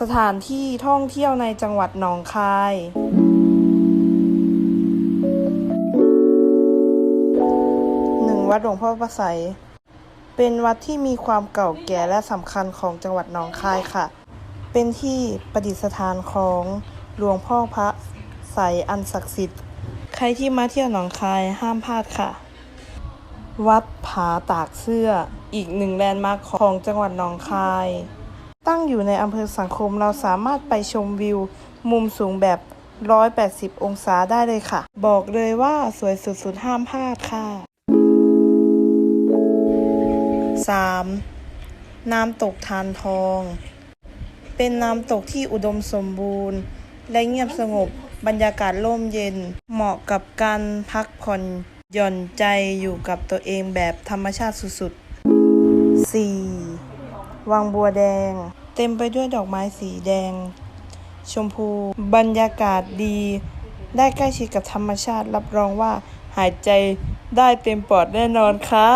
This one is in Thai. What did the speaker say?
สถานที่ท่องเที่ยวในจังหวัดหนองคายหนึ่งวัดหลวงพ่อประไสยเป็นวัดที่มีความเก่าแก่และสำคัญของจังหวัดหนองคายค่ะ เป็นที่ประดิษฐานของหลวงพ่อพระไสอันศักดิ์สิทธิ์ ใครที่มาเที่ยวหนองคายห้ามพลาดค่ะ วัดผาตากเสื้ออีกหนึ่งแลนด์มาร์คของจังหวัดหนองคาย ตั้งอยู่ในอำเภอสังคมเราสามารถไปชมวิว มุมสูงแบบ 180 องศาได้เลยค่ะ บอกเลยว่าสวยสุดๆ ห้ามพลาดค่ะ 3. น้ำตกทานทอง เป็นน้ำตกที่อุดมสมบูรณ์ และเงียบสงบบรรยากาศร่มเย็น เหมาะกับการพักผ่อนหย่อนใจอยู่กับตัวเองแบบธรรมชาติสุดๆ 4. วังบัวแดง เต็มไปด้วยดอกไม้สีแดง ชมพู บรรยากาศดี ได้ใกล้ชิดกับธรรมชาติรับรองว่าหายใจได้เต็มปอดแน่นอนค่ะ